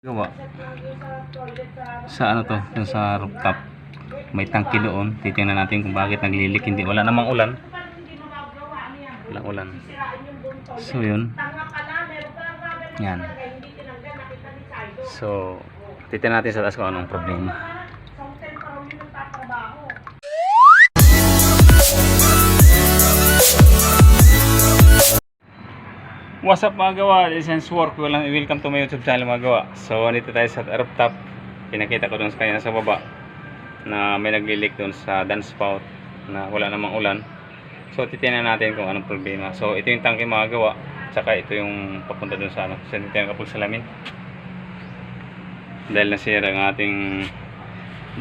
Gawa. Sa ano to? Yung sa rooftop. May tangki doon. Titingnan natin kung bakit naglilik. Hindi. Wala namang ulan. Walang ulan. So yun. Yan. So, titingnan natin sa taas kung anong problema. What's up mga gawa? This is work. Welcome to my YouTube channel mga gawa. So, nandito tayo sa rooftop. Pinakita ko doon sa kanya sa baba na may naglilik doon sa downspout na wala namang ulan. So, titingnan natin kung anong problema. So, ito yung tangke mga gawa. Tsaka ito yung papunta doon sa ano. Sa titingnan kapag salamin. Dahil nasira ang ating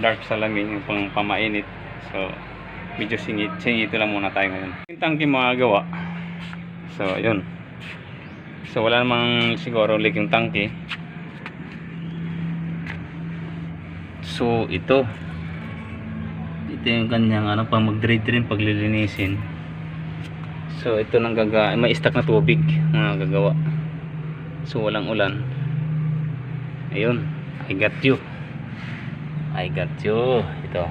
dark salamin, yung pang pamainit. So, medyo singit. Singito lang muna tayo ngayon. Yung tangke mga gawa. So, yun. So wala namang siguro leak yung tangke. So ito. Ito yung kanyang ano pang mag-drain paglilinisin. So ito nang gaga may stock na tubig mga gagawa. So walang ulan. Ayun, I got you. I got you. Ito.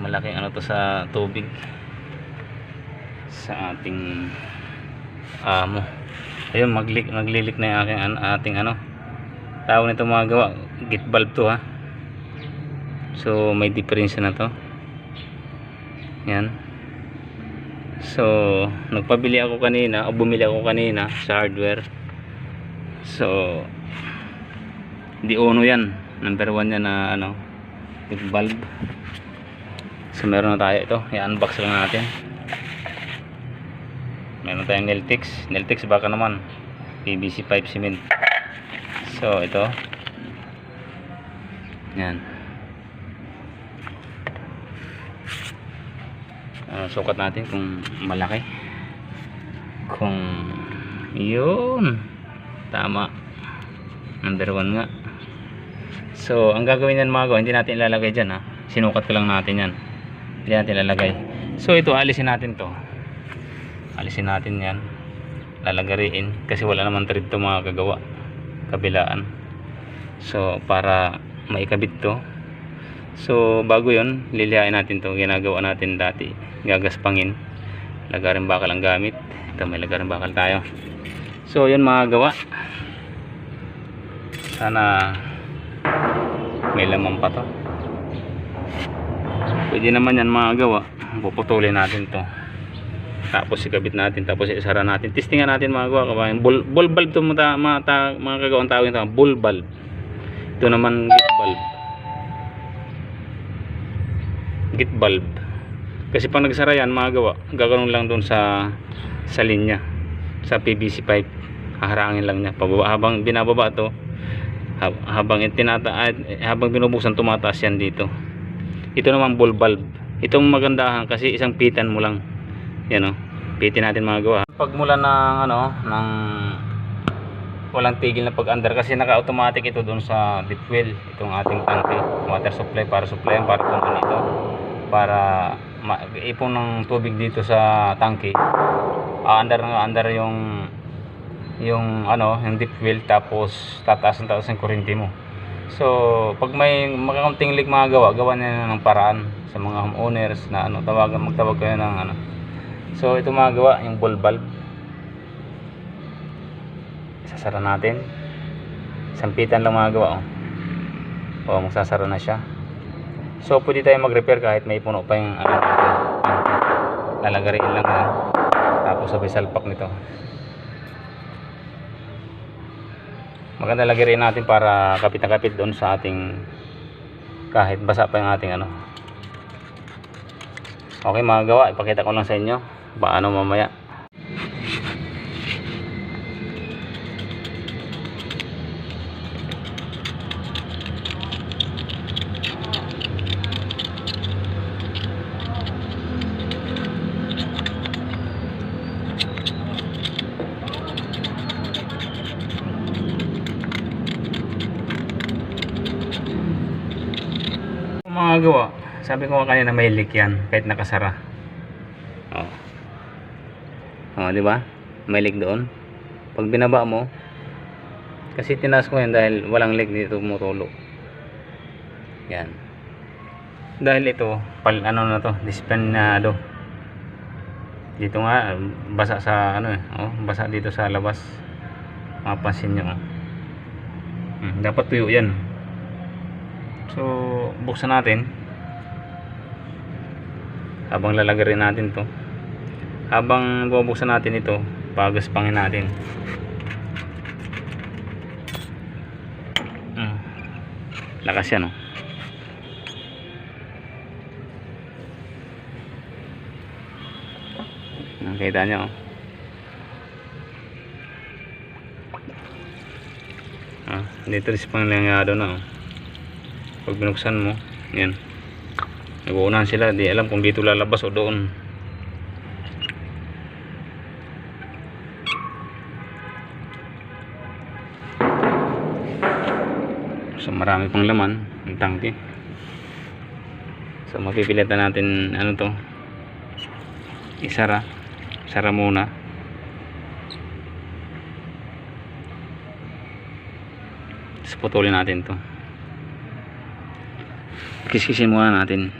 Malaking ano to sa tubig sa ating amo. Ayun maglik naglilik na yung aking an, ating ano tawag nito mga gawa git valve to ha. So may difference na to. Yan. So nagpabili ako kanina o bumili ako kanina sa hardware. So di uno yan. Number one yan na ano git valve so meron na tayo ito. I-unbox lang natin meron tayong Neltex Neltex baka naman. PVC pipe cement. So ito. Yan. Ah, sukat natin kung malaki. Kung yun. Tama. Number one nga. So ang gagawin yan mga gawa hindi natin ilalagay dyan ha? Sinukat ko lang natin yan. Hindi natin ilalagay. So ito alisin natin to alisin natin yan. Lalagariin. Kasi wala naman thread to mga kagawa kabilaan. So para maikabit to. So bago yon lilihain natin to. Ginagawa natin dati. Gagaspangin. Lagarin bakal ang gamit. Ito may lagarin bakal tayo. So yun mga gawa. Sana may laman pa to. Pwede naman yan mga gawa. Puputulin natin to tapos ikabit natin tapos isara natin. Testingan natin mga gawa kabayan ball bulb to mga, mga, mga kagawang tawag ito ball bulb. Ito naman git bulb. Git bulb. Kasi pag nagsara yan mga gawa gagawin lang doon sa sa linya sa PVC pipe. Haharangin lang niya. Pababa habang binababa to hab- habang itinata ah, habang binubuksan tumataas yan dito. Ito naman ball bulb. Itong magandahan kasi isang pitan mo lang yan o pitin natin mga gawa. Pagmula ng ano ng walang tigil na pag under kasi naka automatic ito doon sa deep well itong ating tanke. Water supply para supply para kung ano ito para ipon ng tubig dito sa tanke. Ah, under under yung yung ano yung deep well tapos tataas ang taas ang kuryente mo so pag may makakunting leak mga gawa gawa nila ng paraan sa mga homeowners na ano tawagan magtawag kayo ng ano So ito mga gawa, yung ball valve. Sasara natin. Sampitan lang mga gawa oh. Oh, magsasara na siya. So pwede tayo mag-repair kahit may puno pa yung ano natin. Lalagariin lang yan. Tapos sabay salpak nito. Maganda lagariin natin para kapit na kapit doon sa ating kahit basa pa yung ating ano. Okay mga gawa, ipakita ko lang sa inyo paano mamaya. Mga gawa sabi ko nga kanina may leak yan kahit nakasara Oh, di ba? May leak doon. Pag binaba mo, Kasi tinaas ko yan dahil walang leg dito tumutulo. Yan. Dahil ito, pal ano na to, disiplinado. Dito nga basa sa ano eh, oh, basa dito sa labas. Mapapansin niyo. Oh. Hmm, dapat tuyo 'yan. So, buksan natin. Habang lalagay rin natin 'to. Habang bubuksan natin ito, pagaspangin natin. Hmm. Lakas yan, oh. Nakita nyo, oh. Ah, dito rin pang langyado na, oh. Pag binuksan mo, yan. Nag-uunahan sila, di alam kung dito lalabas o doon. So marami pang laman ang tangke. So mapipilitan natin ano to? Isara. Sara muna. Tapos natin to. Kiskisin muna natin.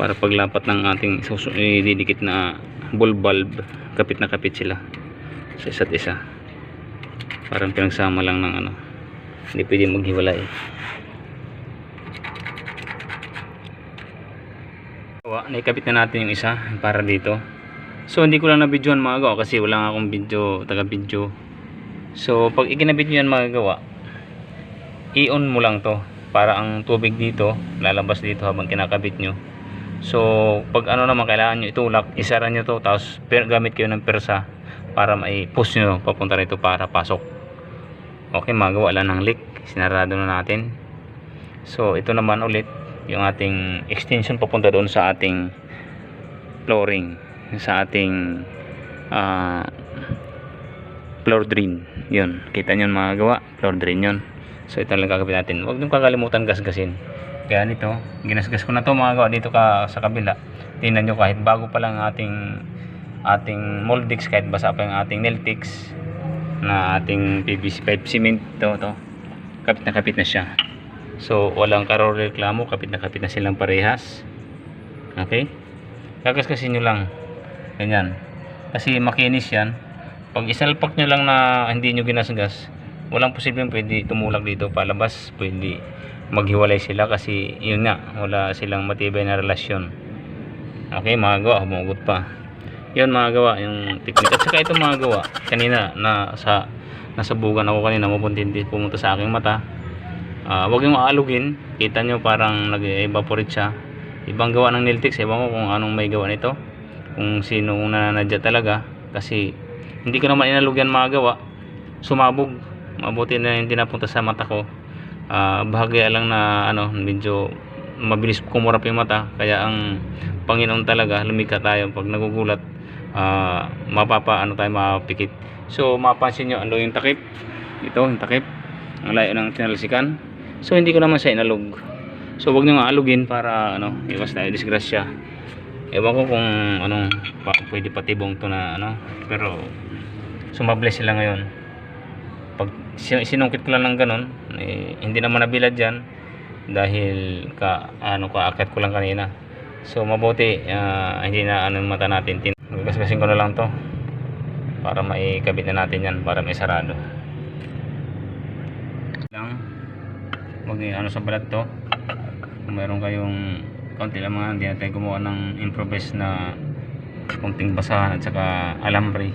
Para paglapat ng ating ididikit na bull bulb kapit na kapit sila sa isa't isa parang pinagsama lang ng ano. Hindi pwede maghiwalay. Wa, naikabit na natin yung isa para dito. So hindi ko lang na videohan mga gawa kasi wala nga akong video taga video so pag ikinabit nyo yan mga gawa i-on mo lang to para ang tubig dito lalabas dito habang kinakabit nyo. So pag ano naman kailangan nyo itulak isara nyo to tapos gamit kayo ng persa para may push nyo papunta rito para pasok okay magawa lang ng leak. Sinarado na natin. So ito naman ulit yung ating extension papunta doon sa ating flooring sa ating ah, floor drain. Yun kita nyo mga gawa floor drain yun. So ito lang gagawin natin. Huwag nyo kakalimutan gasgasin. Kaya nito ginasgas ko na to mga gawa dito ka sa kabila. Tingnan nyo kahit bago pa lang ating ating moldix kahit basa pa yung ating Neltix na ating PVC pipe cement. To, to kapit na kapit na siya. So walang karo reklamo. Kapit na kapit na silang parehas. Okay? Gagasgasin nyo lang. Ganyan. Kasi makinis yan. Pag isalpak nyo lang na hindi nyo ginasgas walang posibleng pwede tumulak dito. Palabas pwede maghiwalay sila kasi yun nga wala silang matibay na relasyon. Okay mga gawa humugot pa yun mga gawa yung technique. At saka ito mga gawa kanina na sa nasa bugan ako kanina mapuntinti pumunta sa aking mata. Ah, wag yung aalugin. Kita nyo parang nag-evaporate siya. Ibang gawa ng Niltex ewan ko kung anong may gawa nito. Kung sino ang nananadya talaga. Kasi hindi ko naman inalugyan mga gawa. Sumabog. Mabuti na hindi napunta sa mata ko. Ah, bahagya lang na ano medyo mabilis kumurap yung mata. Kaya ang Panginoon talaga lumika tayo pag nagugulat ah, mapapa ano tayo mapikit. So mapansin nyo ano yung takip. Ito yung takip. Ang layo ng tinalsikan. So hindi ko naman siya inalog. So wag nyo nga alugin para ano iwas tayo disgrasya. Ewan ko kung anong pa, pwede patibong to na ano pero sumable sila ngayon. Pag sin- sinungkit ko lang ng ganun eh, hindi naman nabilad yan dahil ka ano ka akit ko lang kanina. So mabuti ah, hindi na ano mata natin tin gasgasin ko na lang to para maikabit na natin yan para may sarado lang niyo ano sa balat to kung meron kayong konti lang mga hindi natin gumawa ng improvise na kunting basahan at saka alambre.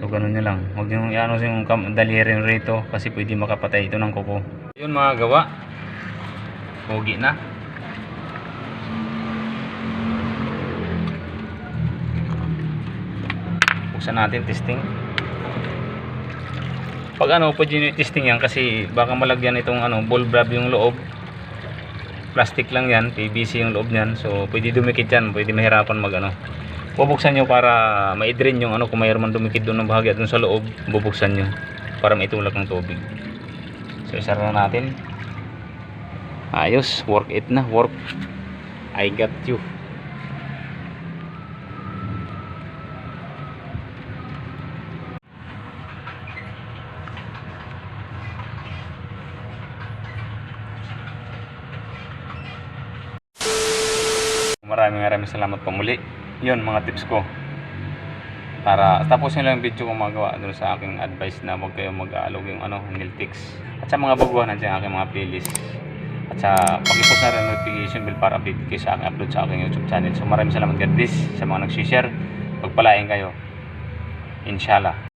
So ganun nyo lang. Huwag nyo ano yung daliri rito kasi pwede makapatay ito ng kuko. Yun mga gawa. Pogi na buksan natin testing. Pag ano pwede testing yan kasi baka malagyan itong ano ball valve yung loob. Plastic lang yan PVC yung loob niyan. So pwede dumikit yan pwede mahirapan mag ano. Bubuksan nyo para ma-drain yung ano kung mayroon man dumikit doon ng bahagya doon sa loob bubuksan nyo para maitulak ng tubig. So isara na natin. Ayos work it na work. I got you Maraming maraming salamat po muli. Yun mga tips ko. Para tapusin lang yung video ko magawa doon sa aking advice na huwag kayong mag-aalog yung ano, nail tics. At sa mga baguhan nandiyan aking mga playlist. At sa pag-ipot na rin notification bell para update kayo sa aking upload sa aking YouTube channel. So maraming salamat God bless sa mga nag-share. Pagpalain kayo. Inshallah.